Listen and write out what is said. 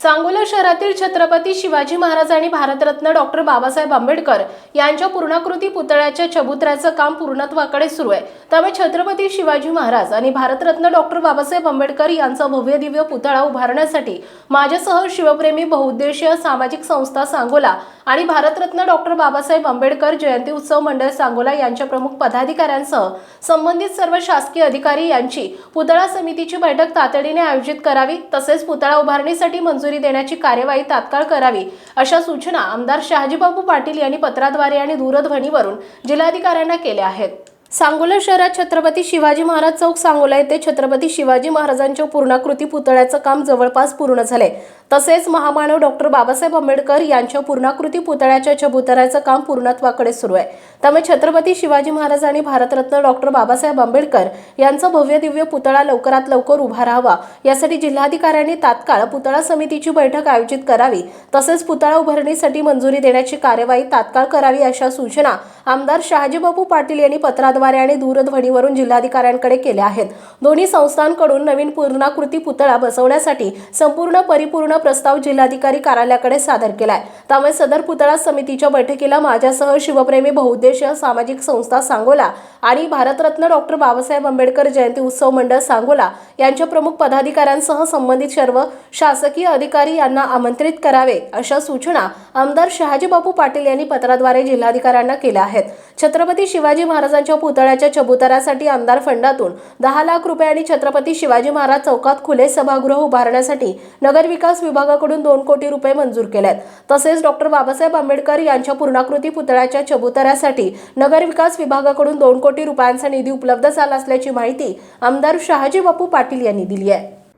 सांगोला शहरातील छत्रपती शिवाजी महाराज आणि भारतरत्न डॉक्टर बाबासाहेब आंबेडकर यांच्या पूर्णाकृती पुतळ्याच्या चबुतऱ्याचं काम पूर्णत्वाकडे सुरू आहे. त्यामुळे छत्रपती शिवाजी महाराज आणि भारतरत्न डॉक्टर बाबासाहेब आंबेडकर यांचा भव्य दिव्य पुतळा उभारण्यासाठी माझ्यासह शिवप्रेमी बहुउद्देशीय सामाजिक संस्था सांगोला आणि भारतरत्न डॉक्टर बाबासाहेब आंबेडकर जयंती उत्सव मंडळ सांगोला यांच्या प्रमुख पदाधिकाऱ्यांसह संबंधित सर्व शासकीय अधिकारी यांची पुतळा समितीची बैठक तातडीने आयोजित करावी तसेच पुतळा उभारणीसाठी मंजूर देण्याची कार्यवाही तात्काळ करावी अशा सूचना आमदार शहाजीबाबू पाटील यांनी पत्राद्वारे आणि दूरध्वनीवरून जिल्हाधिकाऱ्यांना केल्या आहेत. सांगोला शहरात छत्रपती शिवाजी महाराज चौक सांगोला येथे छत्रपती शिवाजी महाराजांच्या पूर्णाकृती पुतळ्याचं काम जवळपास पूर्ण झाले. तसेच महामानव डॉक्टर बाबासाहेब आंबेडकर यांच्या पूर्णाकृती पुतळ्याच्या चबुतऱ्याचं काम पूर्णत्वाकडे सुरू आहे. त्यामुळे छत्रपती शिवाजी महाराज आणि भारतरत्न डॉक्टर बाबासाहेब आंबेडकर यांचा भव्य दिव्य पुतळा लवकरात लवकर उभा राहावा. यासाठी जिल्हाधिकाऱ्यांनी तात्काळ पुतळा समितीची बैठक आयोजित करावी. तसेच पुतळा उभारणीसाठी मंजुरी देण्याची कार्यवाही तात्काळ करावी अशा सूचना आमदार शहाजीबाबू पाटील यांनी पत्राद्वारे आणि दूरध्वनीवरून जिल्हाधिकाऱ्यांकडे केल्या आहेत. दोन्ही संस्थांकडून नवीन पूर्णाकृती पुतळा बसवण्यासाठी संपूर्ण परिपूर्ण प्रस्ताव जिल्हाधिकारी कार्यालयाकडे सादर केलाय. त्यामुळे सदर पुतळा समितीच्या बैठकीला माझ्यासह शिवप्रेमी बहुउद्देशीय सामाजिक संस्था सांगोला आणि भारतरत्न डॉक्टर बाबासाहेब आंबेडकर जयंती उत्सव मंडळ सांगोला यांच्या प्रमुख पदाधिकाऱ्यांसह संबंधित सर्व शासकीय अधिकारी यांना आमंत्रित करावे अशा सूचना आमदार शहाजीबापू पाटील यांनी पत्राद्वारे जिल्हाधिकाऱ्यांना केल्या आहेत. छत्रपती शिवाजी महाराजांच्या पुतळ्याच्या चबुतऱ्यासाठी आमदार फंडातून दहा लाख रुपये आणि छत्रपती शिवाजी महाराज चौकात खुले सभागृह उभारण्यासाठी नगरविकास विभागाकडून दोन कोटी रुपये मंजूर केले आहेत तसेच डॉक्टर बाबासाहेब आंबेडकर यांच्या पूर्णाकृती पुतळ्याच्या चबुतऱ्यासाठी नगरविकास विभागाकडून दोन कोटी रुपयांचा निधी उपलब्ध झाला असल्याची माहिती आमदार शहाजी बापू पाटील यांनी दिली आहे.